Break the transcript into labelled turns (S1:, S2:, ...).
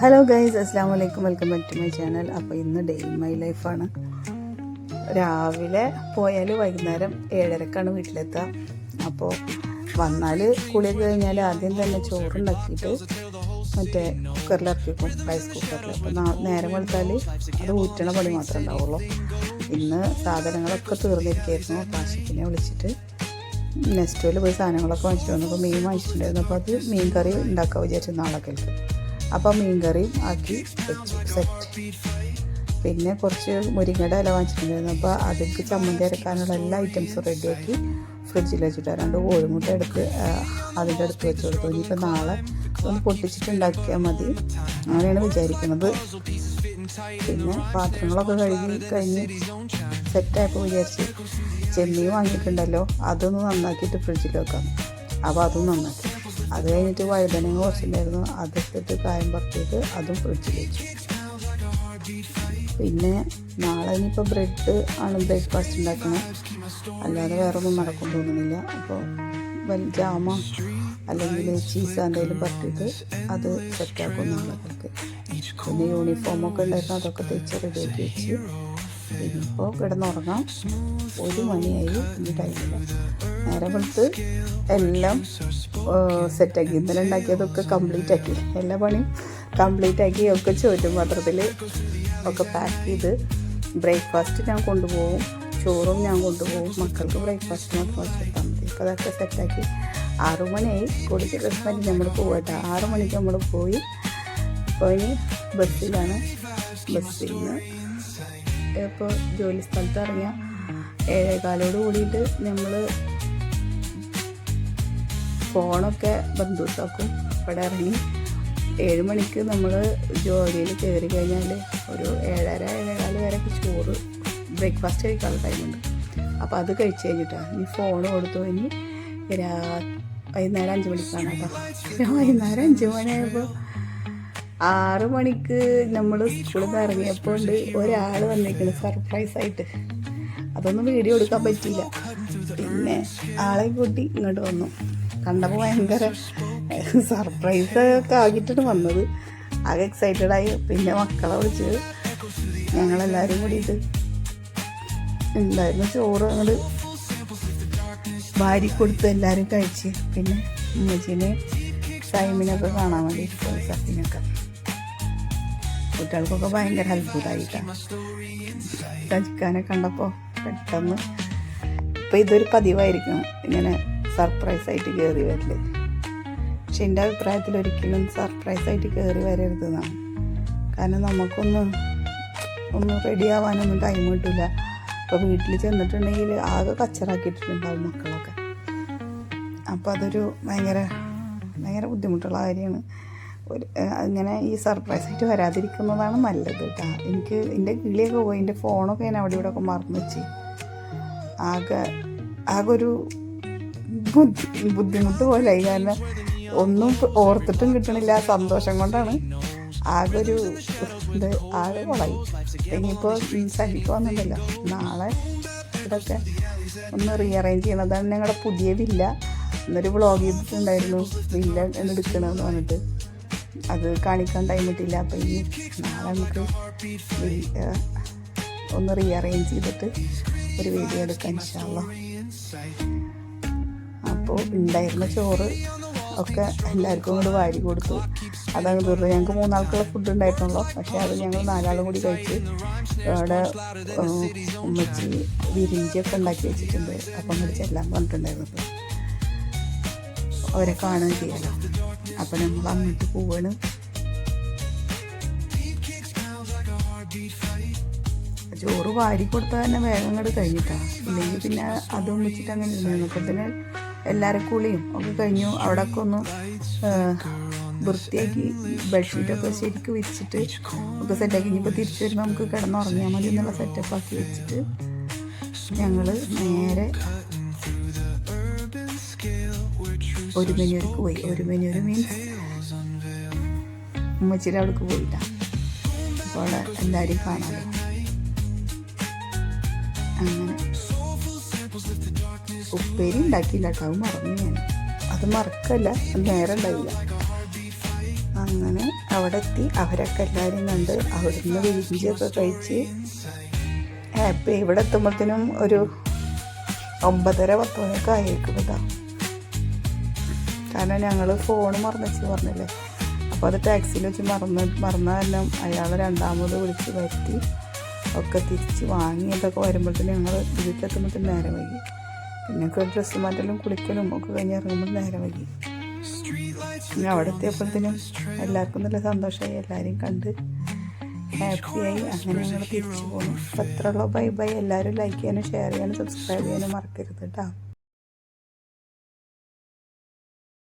S1: Hello guys അസ്സാം വലൈക്കും welcome back to my channel അപ്പോൾ ഇന്ന് ഡേ ഇൻ മൈ ലൈഫാണ് രാവിലെ പോയാൽ വൈകുന്നേരം ഏഴരക്കാണ് വീട്ടിലെത്തുക. അപ്പോൾ വന്നാൽ കുളിയൊക്കെ കഴിഞ്ഞാൽ ആദ്യം തന്നെ ചോറുണ്ടാക്കിയിട്ട് മറ്റേ കുക്കറിലിറക്കിക്കും റൈസ് കുക്കറിൽ അപ്പോൾ നേരം വെളുത്താൽ അത് ഊറ്റണ പണി മാത്രമേ ഉണ്ടാവുള്ളൂ. ഇന്ന് സാധനങ്ങളൊക്കെ തീർന്നിരിക്കുകയായിരുന്നു പാശക്കിനെ വിളിച്ചിട്ട് നെക്സ്റ്റോയിൽ പോയി സാധനങ്ങളൊക്കെ വാങ്ങിച്ചിട്ട് വന്നപ്പോൾ മീൻ വാങ്ങിച്ചിട്ടുണ്ടായിരുന്നു. അപ്പോൾ അത് മീൻ കറി ഉണ്ടാക്കാൻ വിചാരിച്ചു നാളേക്കൽക്ക് അപ്പോൾ മീൻ ആക്കി വെച്ചു സെറ്റ് പിന്നെ കുറച്ച് മുരിങ്ങയുടെ ഇല വാങ്ങിച്ചിട്ടുണ്ടായിരുന്നു. അപ്പോൾ അതിലേക്ക് ചമ്മന്തി അരക്കാനുള്ള എല്ലാ ഐറ്റംസും റെഡിയാക്കി ഫ്രിഡ്ജിൽ വെച്ചിട്ട് രണ്ട് കോഴിമുട്ട എടുക്ക് അതിന്റെ അടുത്ത് വെച്ച് കൊടുത്തു. ഇനിയിപ്പോൾ നാളെ ഒന്ന് പൊട്ടിച്ചിട്ടുണ്ടാക്കിയാൽ മതി. അങ്ങനെയാണ് വിചാരിക്കുന്നത്. പിന്നെ പാത്രങ്ങളൊക്കെ കഴുകി കഴിഞ്ഞ് സെറ്റായപ്പോൾ വിചാരിച്ച് ചെമ്മീൻ വാങ്ങിയിട്ടുണ്ടല്ലോ അതൊന്ന് നന്നാക്കിയിട്ട് ഫ്രിഡ്ജിൽ വെക്കാം. അപ്പോൾ അതും നന്നാക്കി. അത് കഴിഞ്ഞിട്ട് വഴുതനങ്ങ കുറച്ചിട്ടുണ്ടായിരുന്നു. അതെടുത്തിട്ട് കായം പറത്തിയിട്ട് അതും ഫ്രിഡ്ജിൽ വെച്ചു. പിന്നെ നാളെ ഇനിയിപ്പോൾ ബ്രെഡ് ആണ് ബ്രേക്ക്ഫാസ്റ്റ് ഉണ്ടാക്കുന്നത് അല്ലാതെ വേറെ ഒന്നും നടക്കും തോന്നുന്നില്ല അപ്പോൾ ജാമ അല്ലെങ്കിൽ ചീസ് എന്തെങ്കിലും പറ്റിയിട്ട് അത് സെറ്റാക്കും നാളെ പിന്നെ യൂണിഫോമൊക്കെ ഉണ്ടായിരുന്നു. അതൊക്കെ തേച്ച് റെഡിയാക്കി വെച്ച് ഇനിയിപ്പോൾ കിടന്നുറങ്ങാം. ഒരു മണിയായി ഇനി ടൈമില്ല നേരെ വെളുത്ത് എല്ലാം സെറ്റാക്കി. ഇന്നലെ ഉണ്ടാക്കിയതൊക്കെ കംപ്ലീറ്റ് ആക്കി. എല്ലാ പണിയും കംപ്ലീറ്റ് ആക്കി ഒക്കെ ചോറ്റും പാത്രത്തിൽ ഒക്കെ പാക്ക് ചെയ്ത് ബ്രേക്ക്ഫാസ്റ്റ് ഞാൻ കൊണ്ടുപോകും. ചോറും ഞാൻ കൊണ്ടുപോകും. മക്കൾക്ക് ബ്രേക്ക്ഫാസ്റ്റ് മാത്രം വെച്ചിട്ടാൽ മതി. അപ്പോൾ അതൊക്കെ സെറ്റാക്കി ആറു മണിയായി. കൊടുത്ത ഡ്രസ്സ് നമ്മൾ പോകട്ടെ ആറു മണിക്ക് നമ്മൾ പോയി. പോയി ബസ്സിലാണ്. ബസ്സിൽ നിന്ന് ഇപ്പോൾ ജോലി സ്ഥലത്ത് ഇറങ്ങിയ ഏഴേകാലോട് കൂടിയിട്ട് നമ്മൾ ഫോണൊക്കെ ബന്ധുസാക്കും ഇവിടെ ഇറങ്ങി ഏഴ് മണിക്ക് നമ്മൾ ജോലിയിൽ കയറി കഴിഞ്ഞാൽ ഒരു ഏഴര ഏഴേകാൽ വരെ ചോറ് ബ്രേക്ക്ഫാസ്റ്റ് കഴിക്കാനുള്ള ടൈമുണ്ട് അപ്പോൾ അത് കഴിച്ച് കഴിഞ്ഞിട്ടാണ് ഇനി ഫോൺ കൊടുത്തു. ഇനി രാ വൈകുന്നേരം അഞ്ച് മണിക്കാണ് കേട്ടോ. വൈകുന്നേരം അഞ്ച് മണിയായപ്പോൾ ആറ് മണിക്ക് നമ്മൾ സ്കൂളിൽ നിന്ന് ഇറങ്ങിയപ്പോൾ ഉണ്ട് ഒരാൾ വന്നിരിക്കുന്നത് സർപ്രൈസ് ആയിട്ട്. അതൊന്നും വീഡിയോ എടുക്കാൻ പറ്റിയില്ല. പിന്നെ ആളെ കൂട്ടി ഇങ്ങോട്ട് വന്നു. കണ്ടപ്പോൾ ഭയങ്കര സർപ്രൈസ് ഒക്കെ ആക്കിയിട്ടാണ് വന്നത്. ആകെ എക്സൈറ്റഡ് ആയി. പിന്നെ മക്കളെ വിളിച്ച് ഞങ്ങളെല്ലാവരും കൂടിയിട്ട് ഉണ്ടായിരുന്നു ചോറ് അങ്ങോട്ട് വാരി കൊടുത്ത് എല്ലാവരും കഴിച്ച്. പിന്നെ ഉമ്മച്ചീനെ ടൈമിനൊക്കെ കാണാൻ വേണ്ടി സഫിനൊക്കെ കുട്ടികൾക്കൊക്കെ ഭയങ്കര അത്ഭുതമായിട്ടാണ് സജിക്കാനെ കണ്ടപ്പോൾ പെട്ടെന്ന് ഇപ്പം ഇതൊരു പതിവായിരിക്കും ഇങ്ങനെ സർപ്രൈസ് ആയിട്ട് കയറി വരൽ. പക്ഷെ എന്റെ അഭിപ്രായത്തിൽ ഒരിക്കലും സർപ്രൈസ് ആയിട്ട് കയറി വരരുത് എന്നാണ്. കാരണം നമുക്കൊന്ന് ഒന്ന് റെഡി ആവാനൊന്നും ടൈം കിട്ടില്ല അപ്പോൾ വീട്ടിൽ ചെന്നിട്ടുണ്ടെങ്കിൽ ആകെ കച്ചറാക്കിയിട്ടുണ്ടാവും മക്കളൊക്കെ. അപ്പോൾ അതൊരു ഭയങ്കര ഭയങ്കര ബുദ്ധിമുട്ടുള്ള കാര്യമാണ്. ഒരു അങ്ങനെ ഈ സർപ്രൈസ് ആയിട്ട് വരാതിരിക്കുന്നതാണ് നല്ലത് കേട്ടോ എനിക്ക് എന്റെ കിളിയൊക്കെ പോയി എന്റെ ഫോണൊക്കെ ഞാൻ അവിടെ ഇവിടെ ഒക്കെ മറന്നു വെച്ച്. ആകെ ആകെ ഒരു ബുദ്ധി ബുദ്ധിമുട്ട് പോലായി. കാരണം ഒന്നും ഓർത്തിട്ടും കിട്ടണില്ല സന്തോഷം കൊണ്ടാണ്. ആകെ ഒരു ഇത് ആകെ കൊളായി. ഇനിയിപ്പോൾ സഹിക്ക് വന്നിട്ടല്ലോ നാളെ ഇതൊക്കെ ഒന്ന് റീഅറേഞ്ച് ചെയ്യണം. അതാണ് ഞങ്ങളുടെ പുതിയ വില്ല. എന്നൊരു വ്ളോഗ് ചെയ്തിട്ടുണ്ടായിരുന്നു. വില്ല എടുക്കണമെന്ന് പറഞ്ഞിട്ട്. അത് കാണിക്കാൻ ടൈം കിട്ടിയില്ല അപ്പം ഇനി നാളെ നമുക്ക് ഒന്ന് റീഅറേഞ്ച് ചെയ്തിട്ട് ഒരു വീഡിയോ എടുക്കാൻ ഇൻഷാല്ല അപ്പോൾ ഉണ്ടായിരുന്ന ചോറ് ഒക്കെ എല്ലാവർക്കും കൂടി വാരി കൊടുത്തു. അതങ്ങ് തീർന്നു ഞങ്ങൾക്ക് മൂന്നാൾക്കുള്ള ഫുഡ് ഉണ്ടായിരുന്നുള്ളൂ പക്ഷേ അത് ഞങ്ങൾ നാലാളും കൂടി കഴിച്ച് അവിടെ ഉമ്മച്ചി വിരിഞ്ചിയൊക്കെ ഉണ്ടാക്കി വെച്ചിട്ടുണ്ട്. അപ്പം അങ്ങോട്ട് എല്ലാം പറഞ്ഞിട്ടുണ്ടായിരുന്നു. അവരെ കാണുകയും ചെയ്യാലോ അപ്പം നമ്മൾ അങ്ങോട്ട് പോവാണ്. ചോറ് വാരി കൊടുത്താൽ തന്നെ വേഗം അങ്ങോട്ട് കഴിഞ്ഞിട്ടാണ് ഇല്ലെങ്കിൽ പിന്നെ അതും വെച്ചിട്ട് അങ്ങനെ ഇരുന്നു അപ്പം പിന്നെ എല്ലാവരും കുളിയും ഒക്കെ കഴിഞ്ഞു. അവിടെ ഒക്കെ ഒന്ന് വൃത്തിയാക്കി ബെഡ്ഷീറ്റൊക്കെ ശരിക്കും വിരിച്ചിട്ട് ഒക്കെ സെറ്റാക്കി ഇനിയിപ്പോൾ തിരിച്ചു വരുമ്പോൾ നമുക്ക് കിടന്നുറങ്ങിയാൽ മതി എന്നുള്ള സെറ്റപ്പ് ആക്കി വെച്ചിട്ട് ഞങ്ങൾ നേരെ ഒരു മെനുവർക്ക് പോയി. ഒരു മെനുവർ മീൻസ് ഉമ്മച്ചിയുടെ അവിടേക്ക് പോയിട്ടാണ് അപ്പോൾ അവിടെ എല്ലാവരും കാണാതെ അങ്ങനെ ഉപ്പേരി ഉണ്ടാക്കിയില്ല കേട്ടോ. അത് മറന്നു ഞാൻ. അത് മറക്കല്ല. നേരം ഉണ്ടായില്ല. അങ്ങനെ അവിടെ എത്തി. അവരൊക്കെ എല്ലാവരും കണ്ട് അവിടുന്ന് വിരിഞ്ചൊക്കെ കഴിച്ച് ഇപ്പം ഇവിടെ എത്തുമ്പോഴത്തേനും ഒരു ഒമ്പതര പത്ത് ആയിരിക്കും കേട്ടോ കാരണം ഞങ്ങൾ ഫോൺ മറന്നു പറഞ്ഞില്ലേ? അപ്പോൾ അത് ടാക്സിയിൽ വെച്ച് മറന്ന് മറന്ന കാരണം അയാൾ രണ്ടാമത് വിളിച്ച് വരുത്തി ഒക്കെ തിരിച്ച് വാങ്ങി ഇതൊക്കെ വരുമ്പോഴത്തേന് ഞങ്ങൾ വീട്ടിലെത്തുമ്പോഴത്തേന് നേരം വൈകി. പിന്നെ ഡ്രസ്സ് മാറ്റലും കുളിക്കലും ഒക്കെ കഴിഞ്ഞ് ഇറങ്ങുമ്പോൾ നേരം വൈകി. പിന്നെ അവിടെ എത്തിയപ്പോഴത്തേനും എല്ലാവർക്കും നല്ല സന്തോഷമായി. എല്ലാവരെയും കണ്ട് ഹാപ്പിയായി അങ്ങനെ ഞങ്ങൾ തിരിച്ചു പോകുന്നു അപ്പോൾ അത്രയുള്ള ബൈ ബൈ എല്ലാവരും ലൈക്ക് ചെയ്യാനും ഷെയർ ചെയ്യാനും സബ്സ്ക്രൈബ് ചെയ്യാനും മറക്കരുത് കേട്ടോ.